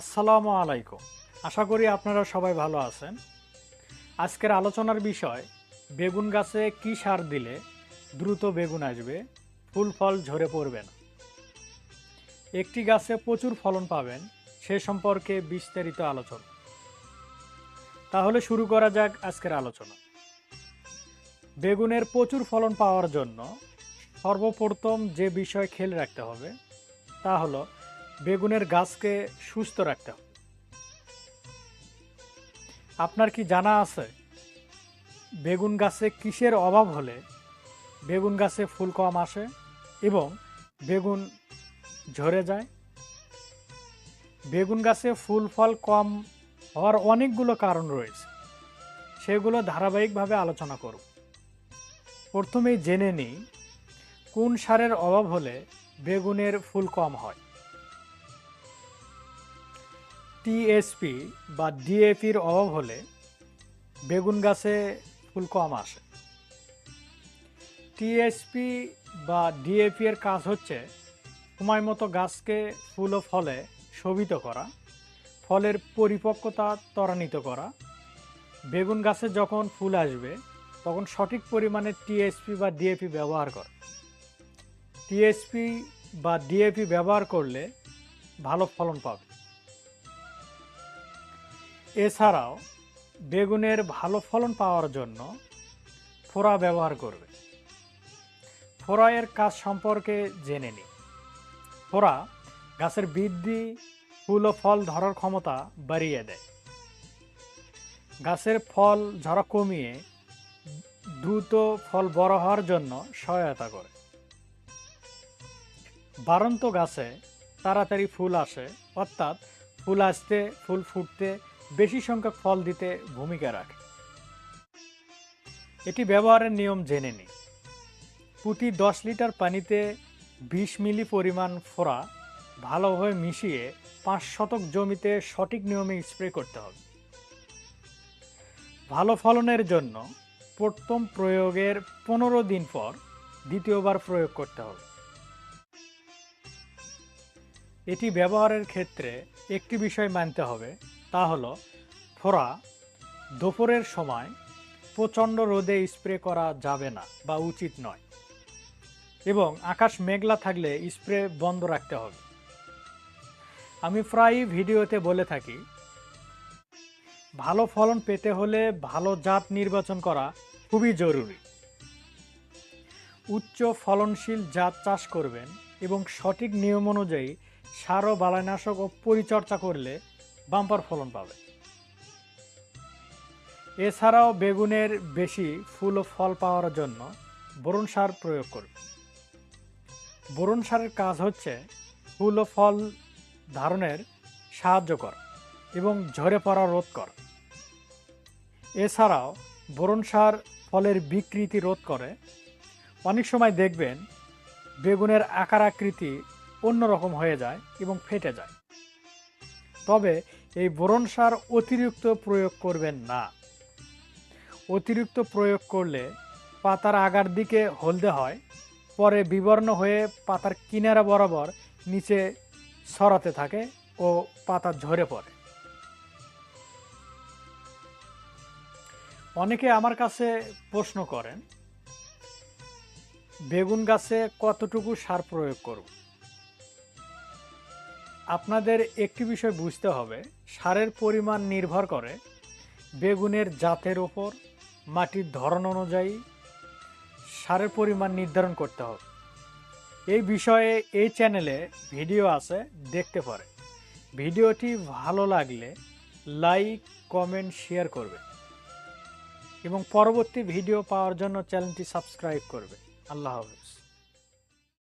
আসসালামু আলাইকুম। আশা করি আপনারা সবাই ভালো আছেন। আজকের আলোচনার বিষয়, বেগুন গাছে কী সার দিলে দ্রুত বেগুন আসবে, ফুল ফল ঝরে পড়বে না? একটি গাছে প্রচুর ফলন পাবেন, সে সম্পর্কে বিস্তারিত আলোচনা। তাহলে শুরু করা যাক আজকের আলোচনা। বেগুনের প্রচুর ফলন পাওয়ার জন্য সর্বপ্রথম যে বিষয় খেয়াল রাখতে হবে, তা হলো বেগুনের গাছকে সুস্থ রাখতে হবে। আপনার কি জানা আছে, বেগুন গাছে কিসের অভাব হলে বেগুন গাছে ফুল কম আসে এবং বেগুন ঝরে যায়? বেগুন গাছে ফুল, ফল কম হওয়ার অনেকগুলো কারণ রয়েছে। সেগুলো ধারাবাহিকভাবে আলোচনা করব। প্রথমেই জেনে নিই, কোন সারের অভাব হলে বেগুনের ফুল কম হয়? টিএসপি বা ডিএপির অভাব হলে বেগুন গাছে ফুল কম আসে। টিএসপি বা ডিএপি এর কাজ হচ্ছে সময় মতো গাছকে ফুল ও ফলে শোভিত করা, ফলের পরিপক্কতা ত্বরান্বিত করা। বেগুন গাছে যখন ফুল আসবে, তখন সঠিক পরিমাণে টিএসপি বা ডিএপি ব্যবহার করে। টিএসপি বা ডিএপি ব্যবহার করলে ভালো ফলন পাবে। এছাড়াও বেগুনের ভালো ফলন পাওয়ার জন্য ফোড়া ব্যবহার করবে। ফোড়া এর কাজ সম্পর্কে জেনে নিই ফোড়া গাছের বৃদ্ধি, ফুল ও ফল ধরার ক্ষমতা বাড়িয়ে দেয়। গাছের ফল ঝরা কমিয়ে দ্রুত ফল বড় হওয়ার জন্য সহায়তা করে। বারন্ত গাছে তাড়াতাড়ি ফুল আসে, অর্থাৎ ফুল আসতে, ফুল ফুটতে বেশি সংখ্যক ফল দিতে ভূমিকা রাখে। এটি ব্যবহারের নিয়ম জেনে নিই প্রতি দশ লিটার পানিতে বিশ মিলি পরিমাণ ফোড়া ভালোভাবে মিশিয়ে পাঁচ শতক জমিতে সঠিক নিয়মে স্প্রে করতে হবে। ভালো ফলনের জন্য প্রথম প্রয়োগের পনেরো দিন পর দ্বিতীয়বার প্রয়োগ করতে হবে। এটি ব্যবহারের ক্ষেত্রে একটি বিষয় মানতে হবে তা হলো, ফোড়া দুপুরের সময় প্রচণ্ড রোদে স্প্রে করা যাবে না বা উচিত নয় এবং আকাশ মেঘলা থাকলে স্প্রে বন্ধ রাখতে হবে। আমি প্রায়ই ভিডিওতে বলে থাকি, ভালো ফলন পেতে হলে ভালো জাত নির্বাচন করা খুবই জরুরি। উচ্চ ফলনশীল জাত চাষ করবেন এবং সঠিক নিয়ম অনুযায়ী সার ও বালাইনাশক ও পরিচর্যা করলে বাম্পার ফলন পাবে। এছাড়াও বেগুনের বেশি ফুল ও ফল পাওয়ার জন্য বোরন সার প্রয়োগ করবে। বোরন সারের কাজ হচ্ছে ফুল ও ফল ধারণের সাহায্য কর এবং ঝরে পড়া রোধ কর। এছাড়াও বোরন সার ফলের বিকৃতি রোধ করে অনেক সময় দেখবেন বেগুনের আকার আকৃতি অন্যরকম হয়ে যায় এবং ফেটে যায়। তবে এই বোরন সার অতিরিক্ত প্রয়োগ করবেন না। অতিরিক্ত প্রয়োগ করলে পাতার আগার দিকে হলদে হয়, পরে বিবর্ণ হয়ে পাতার কিনারা বরাবর নিচে ছড়াতে থাকে ও পাতা ঝরে পড়ে। অনেকে আমার কাছে প্রশ্ন করেন, বেগুন গাছে কতটুকু সার প্রয়োগ করব? আপনাদের একটি বিষয় বুঝতে হবে। সারের পরিমাণ নির্ভর করে বেগুনের জাতের ওপর, মাটির ধরন অনুযায়ী সারের পরিমাণ নির্ধারণ করতে হবে। এই বিষয়ে এই চ্যানেলে ভিডিও আছে, দেখতে পারে ভিডিওটি ভালো লাগলে লাইক, কমেন্ট, শেয়ার করবে এবং পরবর্তী ভিডিও পাওয়ার জন্য চ্যানেলটি সাবস্ক্রাইব করবে আল্লাহ হাফেজ।